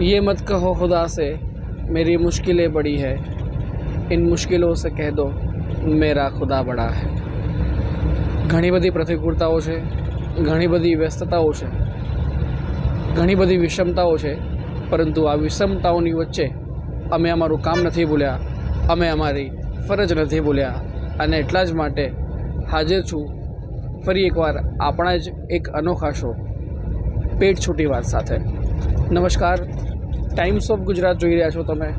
ये मत कहो खुदा से मेरी मुश्किलें बड़ी है इन मुश्किलों से कह दो मेरा ખુદા બડા હૈ ઘણી બધી પ્રતિકૂળતાઓ છે ઘણી બધી વ્યસ્તતાઓ છે ઘણી બધી વિષમતાઓ છે પરંતુ આ વિષમતાઓની વચ્ચે અમે અમારું કામ નથી ભૂલ્યા અમે અમારી ફરજ નથી ભૂલ્યા અને એટલા જ માટે હાજર છું ફરી એકવાર આપણા જ એક અનોખા શો પેટ છૂટી વાત સાથે નમસ્કાર. ટાઈમ્સ ઓફ ગુજરાત જોઈ રહ્યા છો તમે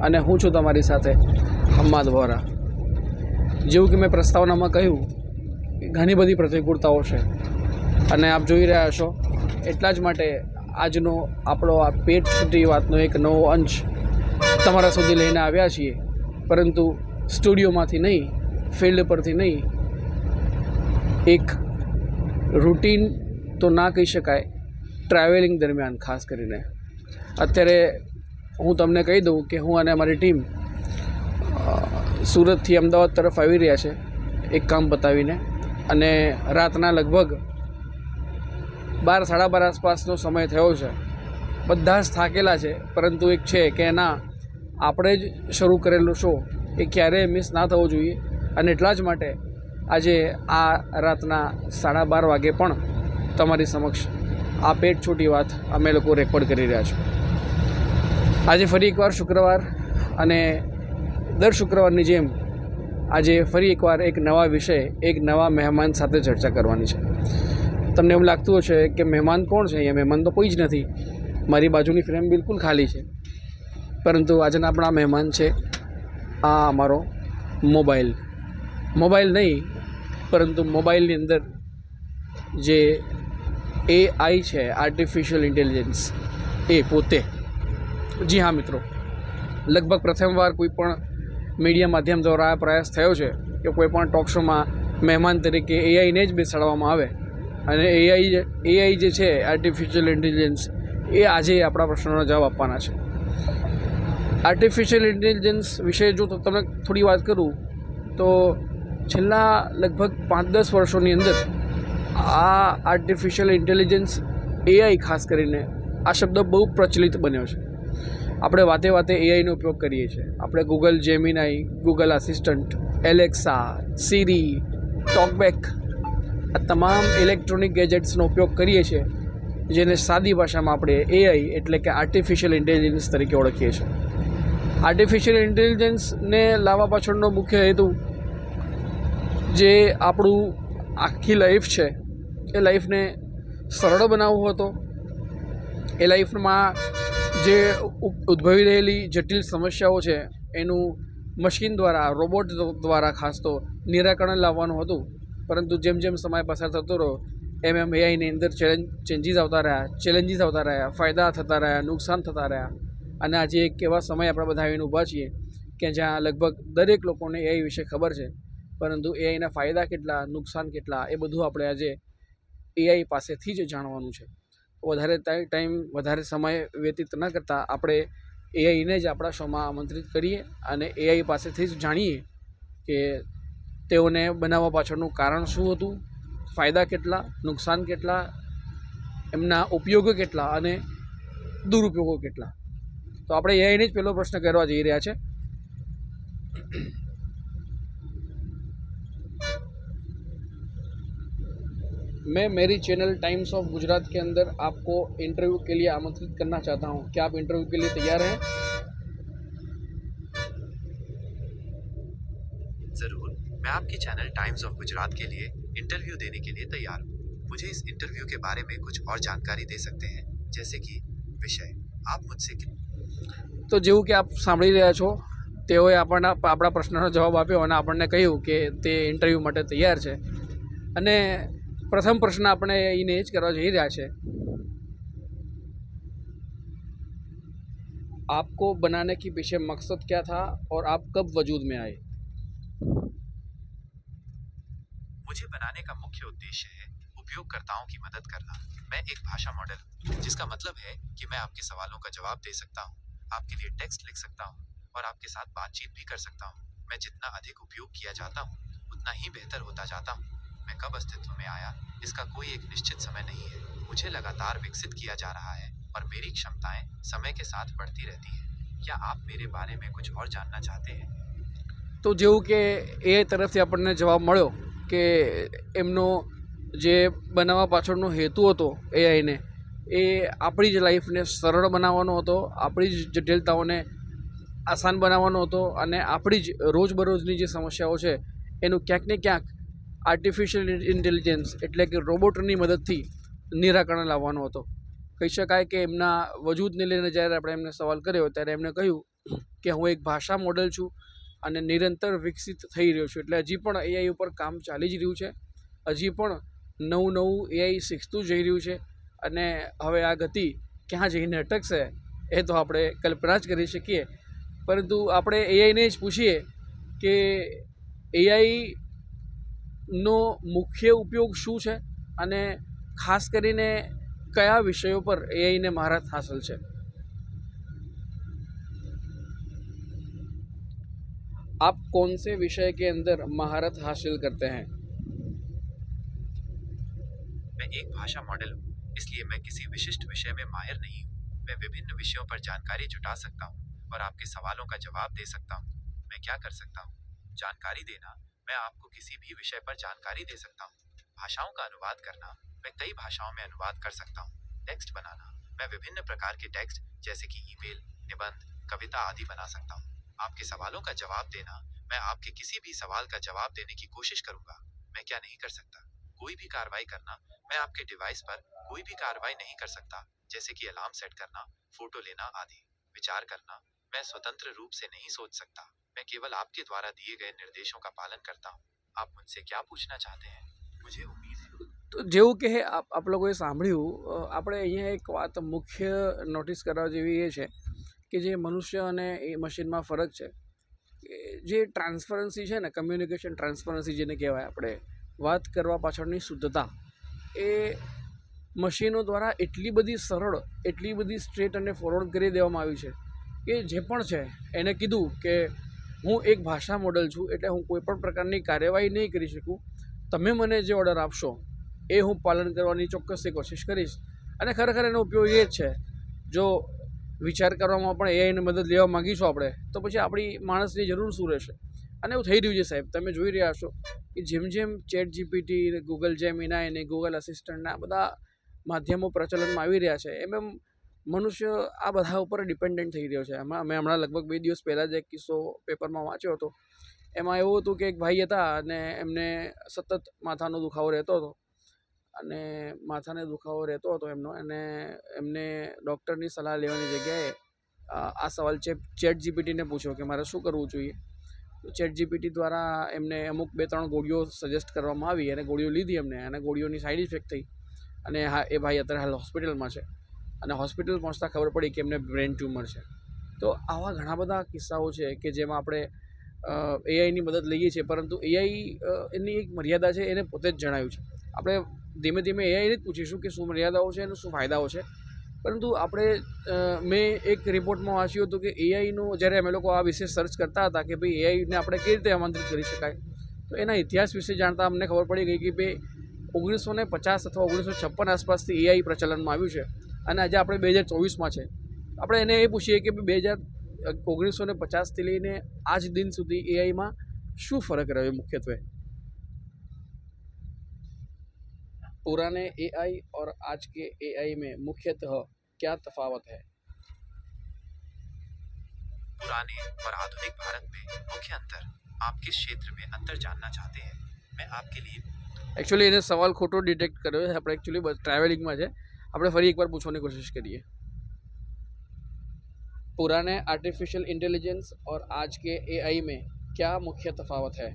અને હું છું તમારી સાથે હમ્માદ વોરા. જેવું કે મેં પ્રસ્તાવનામાં કહ્યું કે ઘણી બધી પ્રતિકૂળતાઓ છે અને આપ જોઈ રહ્યા છો એટલા જ માટે આજનો આપણો આ પેટ છૂટી વાતનો એક નવો અંશ તમારા સુધી લઈને આવ્યા છીએ. પરંતુ સ્ટુડિયોમાંથી નહીં, ફિલ્ડ પરથી નહીં, એક રૂટીન તો ના કહી શકાય ટ્રાવેલિંગ દરમિયાન, ખાસ કરીને. અત્યારે હું તમને કહી દઉં કે હું અને અમારી ટીમ સુરતથી અમદાવાદ તરફ આવી રહ્યા છે, એક કામ બતાવીને. અને રાતના લગભગ બાર, સાડા બાર આસપાસનો સમય થયો છે. બધા જ થાકેલા છે, પરંતુ એક છે કે ના, આપણે જ શરૂ કરેલો શો એ ક્યારેય મિસ ના થવો જોઈએ. અને એટલા જ માટે આજે આ રાતના સાડા બાર વાગે પણ તમારી સમક્ષ આ પેટ છૂટી વાત અમે લોકો રેકોર્ડ કરી રહ્યા છીએ. આજે ફરી એકવાર શુક્રવાર અને દર શુક્રવારની જેમ આજે ફરી એકવાર એક નવા વિષય, એક નવા મહેમાન સાથે ચર્ચા કરવાની છે. તમને એવું લાગતું હશે કે મહેમાન કોણ છે? અહીંયા મહેમાન તો કોઈ જ નથી. મારી બાજુની ફ્રેમ બિલકુલ ખાલી છે. પરંતુ આજના આપણા મહેમાન છે આ અમારો મોબાઈલ. મોબાઈલ નહીં, પરંતુ મોબાઈલની અંદર જે એ આઈ છે આર્ટિફિશિયલ ઇન્ટેલિજન્સ એ પોતે. જી હા, મિત્રો. લગભગ પ્રથમવાર કોઈ પણ મીડિયા માધ્યમ દ્વારા આ પ્રયાસ થયો છે કે કોઈ પણ ટોક શોમાં મહેમાન તરીકે એઆઈને જ બેસાડવામાં આવે. અને એઆઈ એઆઈ જે છે આર્ટિફિશિયલ ઇન્ટેલિજન્સ એ આજે આપણા પ્રશ્નોનો જવાબ આપવાના છે. આર્ટિફિશિયલ ઇન્ટેલિજન્સ વિશે જો તમને થોડી વાત કરું, તો છેલ્લા લગભગ પાંચ દસ વર્ષોની અંદર આ આર્ટિફિશિયલ ઇન્ટેલિજન્સ એઆઈ ખાસ કરીને આ શબ્દ બહુ પ્રચલિત બન્યો છે. આપણે વાતે વાતે એઆઈનો ઉપયોગ કરીએ છીએ. આપણે Google Gemini Google assistant Alexa Siri TalkBack આ તમામ ઇલેક્ટ્રોનિક ગેજેટ્સનો ઉપયોગ કરીએ છીએ, જેને સાદી ભાષામાં આપણે એઆઈ એટલે કે આર્ટિફિશિયલ ઇન્ટેલિજન્સ તરીકે ઓળખીએ છીએ. આર્ટિફિશિયલ ઇન્ટેલિજન્સને લાવવા પાછળનો મુખ્ય હેતુ જે આપણું આખી લાઈફ છે એ લાઈફને સરળ બનાવવો હતો. એ લાઈફમાં જે ઉદ્ભવી રહેલી જટિલ સમસ્યાઓ છે, એનું મશીન દ્વારા, રોબોટ દ્વારા ખાસ તો નિરાકરણ લાવવાનું હતું. પરંતુ જેમ જેમ સમય પસાર થતો રહ્યો, એમ એમ એઆઈની અંદર ચેલેન્જ ચેન્જીસ આવતા રહ્યા ચેલેન્જીસ આવતા રહ્યા, ફાયદા થતા રહ્યા, નુકસાન થતા રહ્યા. અને આજે એક એવા સમય આપણે બધા આવીને ઊભા છીએ કે જ્યાં લગભગ દરેક લોકોને એઆઈ વિશે ખબર છે. પરંતુ એઆઈના ફાયદા કેટલા, નુકસાન કેટલા, એ બધું આપણે આજે એઆઈ પાસેથી જ જાણવાનું છે. વધારે ટાઈમ, વધારે સમય વ્યતીત ન કરતાં આપણે એઆઈને જ આપણા શોમાં આમંત્રિત કરીએ અને એઆઈ પાસેથી જ જાણીએ કે તેઓને બનાવવા પાછળનું કારણ શું હતું, ફાયદા કેટલા, નુકસાન કેટલા, એમના ઉપયોગો કેટલા અને દુરુપયોગો કેટલા. તો આપણે એઆઈને જ પહેલો પ્રશ્ન કરવા જઈ રહ્યા છે. मैं मेरी चैनल टाइम्स ऑफ गुजरात के अंदर आपको इंटरव्यू के लिए आमंत्रित करना चाहता हूँ क्या आप इंटरव्यू के लिए तैयार हैं जरूर मैं आपके चैनल टाइम्स ऑफ गुजरात के लिए इंटरव्यू देने के लिए तैयार हूँ मुझे इस इंटरव्यू के बारे में कुछ और जानकारी दे सकते हैं जैसे कि विषय आप मुझसे कित- તો જેવું કે આપ સાંભળી રહ્યા છો તેઓએ આપણના આપણા પ્રશ્નનો જવાબ આપ્યો અને આપણને કહ્યું કે તે ઇન્ટરવ્યૂ માટે તૈયાર છે અને પ્રથમ પ્રશ્ન આપણે એને એ જ કરવા જઈ રહ્યા છે आपको बनाने के पीछे मकसद क्या था और आप कब वजूद में आए मुझे बनाने का मुख्य उद्देश्य है उपयोगकर्ताओं की मदद करना मैं एक भाषा मॉडल हूँ जिसका मतलब है कि मैं आपके सवालों का जवाब दे सकता हूँ आपके लिए टेक्स्ट लिख सकता हूँ और आपके साथ बातचीत भी कर सकता हूँ मैं जितना अधिक उपयोग किया जाता हूँ उतना ही बेहतर होता जाता हूँ मैं कब अस्तित्व में आया इसका कोई एक निश्चित समय नहीं है मुझे लगातार विकसित किया जा रहा है और मेरी क्षमताएं समय के साथ बढ़ती रहती हैं क्या आप मेरे बारे में कुछ और जानना चाहते हैं તો જેવું કે એ તરફથી આપણને જવાબ મળ્યો કે એમનો જે બનાવવા પાછળનો હેતુ હતો એઆઈને એ આપણી જ લાઈફને સરળ બનાવવાનો હતો આપણી જ જટિલતાઓને આસાન બનાવવાનો હતો અને આપણી જ રોજબરોજની જે સમસ્યાઓ છે એનું ક્યાંક ને ક્યાંક આર્ટિફિશિયલ ઇન્ટેલિજન્સ એટલે કે રોબોટની મદદથી નિરાકરણ લાવવાનો હતો. કહી શકાય કે એમના વજૂદને લઈને જ્યારે આપણે એમને સવાલ કર્યો ત્યારે એમણે કહ્યું કે હું એક ભાષા મોડલ છું અને નિરંતર વિકસિત થઈ રહ્યો છું. એટલે હજી પણ એઆઈ ઉપર કામ ચાલી જ રહ્યું છે. હજી પણ નવું નવું એઆઈ શીખતું જઈ રહ્યું છે અને હવે આ ગતિ ક્યાં જઈને અટકશે એ તો આપણે કલ્પના જ કરી શકીએ. પરંતુ આપણે એઆઈને જ પૂછીએ કે એઆઈ નો મુખ્ય ઉપયોગ શું છે અને ખાસ કરીને કયા વિષયો પર એઆઈને મહારત હાંસલ છે आप कौन से विषय के अंदर महारत हासिल करते हैं मैं एक भाषा मॉडल हूँ इसलिए मैं किसी विशिष्ट विषय में माहिर नहीं हूँ मैं विभिन्न विषयों पर जानकारी जुटा सकता हूँ और आपके सवालों का जवाब दे सकता हूँ मैं क्या कर सकता हूँ जानकारी देना मैं आपको किसी भी विषय पर जानकारी दे सकता हूँ। भाषाओं का अनुवाद करना, मैं कई भाषाओं में अनुवाद कर सकता हूँ। टेक्स्ट बनाना, मैं विभिन्न प्रकार के टेक्स्ट, जैसे कि ईमेल, निबंध, कविता आदि बना सकता हूँ। आपके सवालों का जवाब देना, मैं आपके किसी भी सवाल का जवाब देने की कोशिश करूँगा। मैं क्या नहीं कर सकता? कोई भी कार्रवाई करना, मैं आपके डिवाइस पर कोई भी कार्रवाई नहीं कर सकता, जैसे कि अलार्म सेट करना, फ़ोटो लेना आदि। विचार करना, मैं स्वतंत्र रूप से नहीं सोच सकता। मैं केवल आपके द्वारा दिए गए निर्देशों का पालन करता हूँ आप मुझसे क्या पूछना चाहते हैं मुझे उम्मीद है તો જેવું કે આપ આપ લોકોએ સાંભળ્યું અ, આપણે અહીંયા એક વાત મુખ્ય નોટિસ કરવા જેવી એ છે કે જે મનુષ્ય અને એ મશીનમાં ફરક છે કે જે ટ્રાન્સફરન્સી છે ને કમ્યુનિકેશન ટ્રાન્સફરન્સી જેને કહેવાય આપણે વાત કરવા પાછળની શુદ્ધતા એ મશીનો દ્વારા એટલી બધી સરળ એટલી બધી સ્ટ્રેટ અને ફોરવર્ડ કરી દેવામાં આવી છે કે જે પણ છે એને કીધું કે હું એક ભાષા મોડલ છું એટલે હું કોઈ પણ પ્રકારની કાર્યવાહી નહીં કરી શકું. તમે મને જે ઓર્ડર આપશો, એ હું પાલન કરવાની ચોક્કસથી કોશિશ કરીશ. અને ખરેખર એનો ઉપયોગ એ જ છે. જો વિચાર કરવામાં પણ એઆઈની મદદ લેવા માગીશું આપણે, તો પછી આપણી માણસની જરૂર શું રહેશે? અને એવું થઈ રહ્યું છે સાહેબ. તમે જોઈ રહ્યા છો કે જેમ જેમ ચેટ જીપીટી ને ગૂગલ જેમિનાઈ ને ગૂગલ અસિસ્ટન્ટના બધા માધ્યમો પ્રચલનમાં આવી રહ્યા છે, એમ એમ મનુષ્ય આ બધા ઉપર ડિપેન્ડન્ટ થઈ રહ્યો છે. એમાં મેં હમણાં લગભગ બે દિવસ પહેલાં જ એક કિસ્સો પેપરમાં વાંચ્યો હતો. એમાં એવું હતું કે એક ભાઈ હતા અને એમને સતત માથાનો દુખાવો રહેતો હતો. અને માથાને દુખાવો રહેતો હતો એમનો. અને એમને ડૉક્ટરની સલાહ લેવાની જગ્યાએ આ સવાલ ચેપ ચેટ જીપીટીને પૂછ્યો કે મારે શું કરવું જોઈએ? તો ચેટ જીપીટી દ્વારા એમને અમુક બે ત્રણ ગોળીઓ સજેસ્ટ કરવામાં આવી અને ગોળીઓ લીધી એમને અને ગોળીઓની સાઇડ ઇફેક્ટ થઈ. અને હા, એ ભાઈ અત્યારે હાલ હોસ્પિટલમાં છે. અને હોસ્પિટલ પહોંચતા ખબર પડી કે એમને બ્રેન ટ્યુમર છે. તો આવા ઘણા બધા કિસ્સાઓ છે કે જેમાં આપણે એઆઈની મદદ લઈએ છીએ, પરંતુ એઆઈ એની એક મર્યાદા છે, એને પોતે જ જણાવ્યું છે. આપણે ધીમે ધીમે એઆઈને જ પૂછીશું કે શું મર્યાદાઓ છે અને શું ફાયદાઓ છે. પરંતુ આપણે મેં એક રિપોર્ટમાં વાંચ્યું હતું કે એઆઈનું જ્યારે અમે લોકો આ વિશે સર્ચ કરતા હતા કે ભાઈ એઆઈને આપણે કેવી રીતે આમંત્રિત કરી શકાય, તો એના ઇતિહાસ વિશે જાણતા અમને ખબર પડી ગઈ કે ભાઈ ઓગણીસો ને પચાસ અથવા ઓગણીસો છપ્પન આસપાસથી એઆઈ પ્રચલનમાં આવ્યું છે. અને આજે આપણે બે હજાર ચોવીસમાં છે આપણે એને એ પૂછીએ કે બે હજાર ઓગણીસો ને પચાસથી લઈને આજ દિન સુધી એઆઈમાં શું ફરક રહ્યો મુખ્યત્વે पुराने एआई और आज के एआई में मुख्यतः क्या तफावत है पुराने और आधुनिक भारत में मुख्य अंतर आप किस क्षेत्र में अंतर जानना चाहते हैं मैं आपके लिए એકચ્યુઅલી એને સવાલ ખોટો ડિટેક્ટ કર્યો છે આપણે એકચ્યુઅલી ટ્રાવેલિંગમાં છે આપણે ફરી એકવાર પૂછવાની કોશિશ કરીએ पुराने आर्टिफिशियल इंटेलिजेंस और आज के एआई में क्या मुख्य तफावत है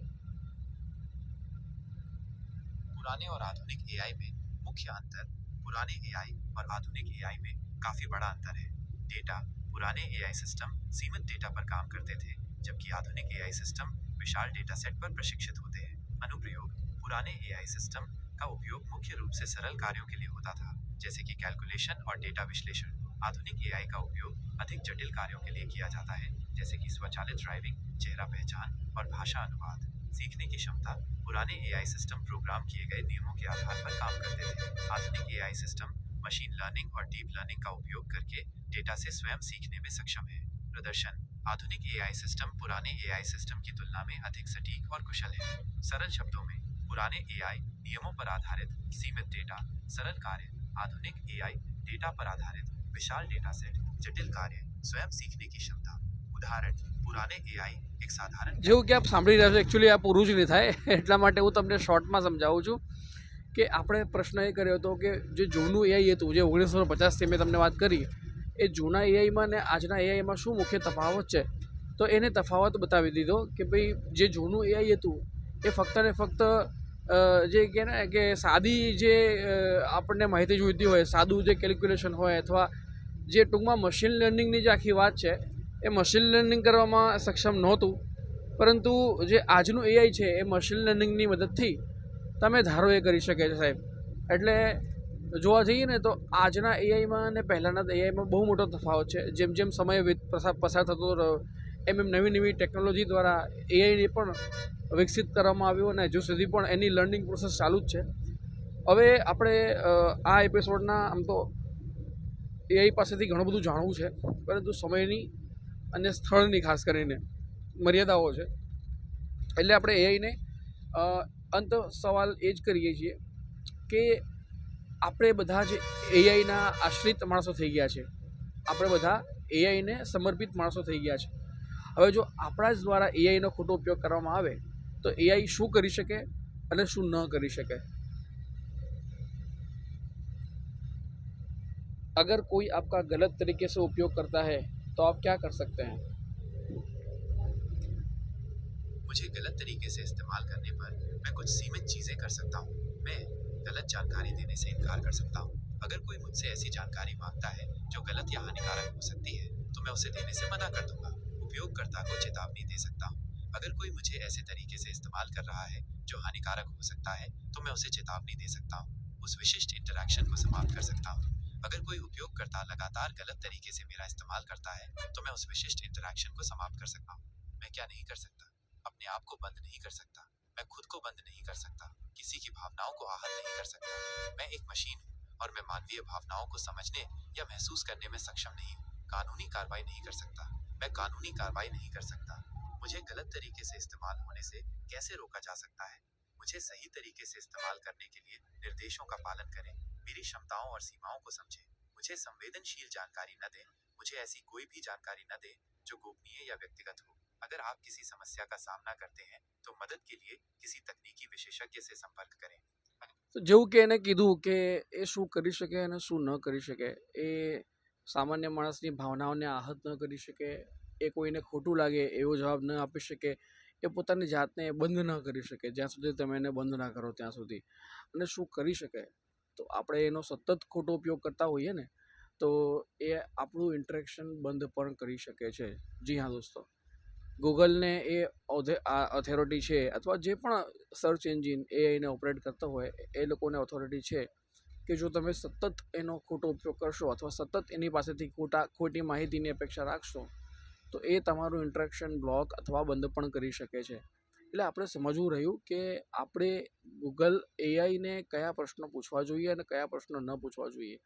पुराने और आधुनिक एआई में मुख्य अंतर पुराने एआई और आधुनिक एआई में काफी बड़ा अंतर है डेटा पुराने एआई सिस्टम सीमित डेटा पर काम करते थे जबकि आधुनिक एआई सिस्टम विशाल डेटा सेट पर प्रशिक्षित होते हैं अनुप्रयोग पुराने एआई सिस्टम का उपयोग मुख्य रूप से सरल कार्यों के लिए होता था जैसे कि कैलकुलेशन और डेटा विश्लेषण। आधुनिक एआई का उपयोग अधिक जटिल कार्यों के लिए किया जाता है, जैसे कि स्वचालित ड्राइविंग चेहरा पहचान और भाषा अनुवाद। सीखने की क्षमता पुराने एआई सिस्टम प्रोग्राम किए गए नियमों के आधार पर काम करते थे। आधुनिक एआई सिस्टम मशीन लर्निंग और डीप लर्निंग का उपयोग करके डेटा से स्वयं सीखने में सक्षम है। प्रदर्शन। आधुनिक एआई सिस्टम पुराने एआई सिस्टम की तुलना में अधिक सटीक और कुशल है। सरल शब्दों में, पुराने एआई नियमों पर आधारित, सीमित डेटा सरल कार्य आधुनिक एआई डेटा पर आधारित विशाल डेटा सेट जटिल कार्य स्वयं सीखने की क्षमता उदाहरण पुराने एआई एक साधारण જેવું કે આપ સાંભળી રહ્યા છો એકચ્યુઅલી આ પૂરું જ નહીં થાય એટલા માટે હું તમને શોર્ટમાં સમજાવું છું કે આપણે પ્રશ્ન એ કર્યો હતો કે જે જૂનું એઆઈ હતું જે ઓગણીસો પચાસથી મેં તમને વાત કરી એ જૂના એઆઈમાં ને આજના એઆઈમાં શું મુખ્ય તફાવત છે તો એને તફાવત બતાવી દીધો કે ભાઈ જે જૂનું એઆઈ હતું એ ફક્ત ને ફક્ત અ, જે કહે ને કે સાદી જે આપણને માહિતી જોઈતી હોય, સાદું જે કેલ્ક્યુલેશન હોય અથવા જે ટૂંકમાં મશીન લર્નિંગની જે આખી વાત છે, એ મશીન લર્નિંગ કરવામાં સક્ષમ નહોતું. પરંતુ જે આજનું એઆઈ છે, એ મશીન લર્નિંગની મદદથી તમે ધારો એ કરી શકે છે, સાહેબ. એટલે જોવા જઈએ ને તો આજના એઆઈમાં અને પહેલાંના એઆઈમાં બહુ મોટો તફાવત છે. જેમ જેમ સમય પસાર થતો રહ્યો એમ એમ નવી નવી ટેકનોલોજી દ્વારા એઆઈને પણ વિકસિત કરવામાં આવ્યું અને હજુ સુધી પણ એની લર્નિંગ પ્રોસેસ ચાલુ જ છે. હવે આપણે આ એપિસોડના આમ તો એઆઈ પાસેથી ઘણું બધું જાણવું છે, પરંતુ સમયની અને સ્થળની ખાસ કરીને મર્યાદાઓ છે. એટલે આપણે એઆઈને અંત સવાલ એ જ કરીએ છીએ કે આપણે બધા જ એઆઈના આશ્રિત માણસો થઈ ગયા છે. આપણે બધા એઆઈને સમર્પિત માણસો થઈ ગયા છે. હવે જો આપણા જ દ્વારા એઆઈનો ખોટો ઉપયોગ કરવામાં આવે તો એઆઈ શું કરી શકે અને શું ન કરી શકે अगर कोई आपका गलत तरीके से उपयोग करता है तो आप क्या कर सकते हैं मुझे गलत तरीके से इस्तेमाल करने पर मैं कुछ सीमित चीजें कर सकता हूँ मैं गलत जानकारी देने से इनकार कर सकता हूँ अगर कोई मुझसे ऐसी जानकारी मांगता है जो गलत या हानिकारक हो सकती है तो मैं उसे देने से मना कर दूंगा उपयोगकर्ता को चेतावनी दे सकता हूँ। अगर कोई मुझे ऐसे तरीके से इस्तेमाल कर रहा है जो हानिकारक हो सकता है तो मैं उसे चेतावनी दे सकता हूँ। उस विशिष्ट इंटरेक्शन को समाप्त कर सकता हूँ। अगर कोई उपयोगकर्ता लगातार गलत तरीके से मेरा इस्तेमाल करता है तो मैं उस विशिष्ट इंटरेक्शन को समाप्त कर सकता हूँ। मैं क्या नहीं कर सकता? अपने आप को बंद नहीं कर सकता। मैं खुद को बंद नहीं कर सकता। किसी की भावनाओं को आहत नहीं कर सकता। मैं एक मशीन हूँ और मैं मानवीय भावनाओं को समझने या महसूस करने में सक्षम नहीं हूँ। कानूनी कार्रवाई नहीं कर सकता। मैं कानूनी कार्रवाई नहीं कर सकता मुझे गलत तरीके से इस्तेमाल होने से कैसे रोका जा सकता है मुझे सही तरीके से इस्तेमाल करने के लिए निर्देशों का पालन करें मेरी क्षमताओं और सीमाओं को समझें मुझे संवेदनशील जानकारी न दें मुझे ऐसी कोई भी जानकारी न दें जो गोपनीय या व्यक्तिगत हो अगर आप किसी समस्या का सामना करते हैं तो मदद के लिए किसी तकनीकी विशेषज्ञ से संपर्क करें તો જેવું કે એને કીધું કે એ શું કરી શકે અને શું ન કરી શકે એ સામાન્ય માણસની ભાવનાઓને આહત ન કરી શકે, એ કોઈને ખોટું લાગે એવો જવાબ ન આપી શકે, એ પોતાની જાતને બંધ ન કરી શકે, જ્યાં સુધી તમે એને બંધ ના કરો ત્યાં સુધી. અને શું કરી શકે? તો આપણે એનો સતત ખોટો ઉપયોગ કરતા હોઈએ ને, તો એ આપણું ઇન્ટરેક્શન બંધ પણ કરી શકે છે. જી હા, દોસ્તો. ગૂગલને એ ઓથોરિટી છે, અથવા જે પણ સર્ચ એન્જિન એ એને ઓપરેટ કરતો હોય, એ લોકોને ઓથોરિટી છે. કે જો તમે સતત એનો ખોટો ઉપયોગ કરશો અથવા સતત એની પાસેથી ખોટા, ખોટી માહિતીની અપેક્ષા રાખશો, તો એ તમારું ઇન્ટરેક્શન બ્લોક અથવા બંધ પણ કરી શકે છે. એટલે આપણે સમજવું રહ્યું કે આપણે ગૂગલ એઆઈને કયા પ્રશ્નો પૂછવા જોઈએ અને કયા પ્રશ્નો ન પૂછવા જોઈએ.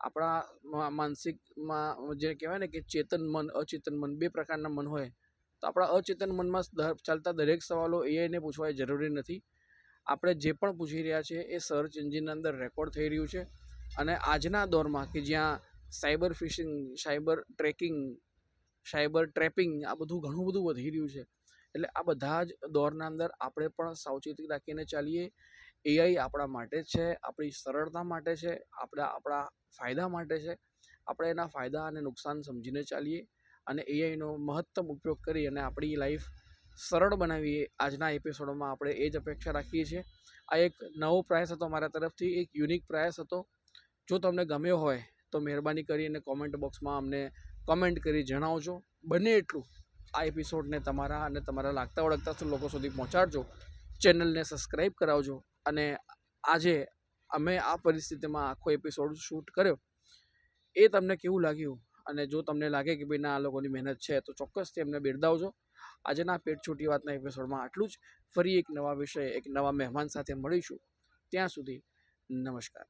આપણા માનસિકમાં જે કહેવાય ને કે ચેતન મન, અચેતન મન બે પ્રકારના મન હોય, તો આપણા અચેતન મનમાં ચાલતા દરેક સવાલો એઆઈને પૂછવા જરૂરી નથી. આપણે જે પણ પૂછી રહ્યા છીએ એ સર્ચ એન્જિનની અંદર રેકોર્ડ થઈ રહ્યું છે. અને આજના દોરમાં કે જ્યાં cyber phishing cyber tracking cyber trapping આ બધું ઘણું બધું વધી રહ્યું છે. એટલે આ બધા જ દોરના અંદર આપણે પણ સાવચેતી રાખીને ચાલીએ. એઆઈ આપણા માટે છે, આપણી સરળતા માટે છે, આપણા આપણા ફાયદા માટે છે. આપણે એના ફાયદા અને નુકસાન સમજીને ચાલીએ. અને એઆઈનો મહત્તમ ઉપયોગ કરી અને આપણી લાઈફ સરળ બનાવીએ આજના એપિસોડમાં આપણે એ જ અપેક્ષા રાખીએ છીએ. આ એક નવો પ્રયાસ હતો મારા તરફથી, એક યુનિક પ્રયાસ હતો. જો તમને ગમ્યો હોય તો મહેરબાની કરીને કોમેન્ટ બોક્સમાં અમને કોમેન્ટ કરી જણાવજો. બને એટલું આ એપિસોડને તમારા અને તમારા લાગતા ઓળખતા લોકો સુધી પહોંચાડજો. ચેનલને સબસ્ક્રાઈબ કરાવજો. અને આજે અમે આ પરિસ્થિતિમાં આખો એપિસોડ શૂટ કર્યો. એ તમને કેવું લાગ્યું? અને જો તમને લાગે કે ભાઈ ના, આ લોકોની મહેનત છે, તો ચોક્કસથી એમને બિરદાવજો. આજના પેટ છૂટી વાતના એપિસોડમાં આટલું જ. ફરી એક નવા વિષય, એક નવા મહેમાન સાથે મળીશું. ત્યાં સુધી નમસ્કાર.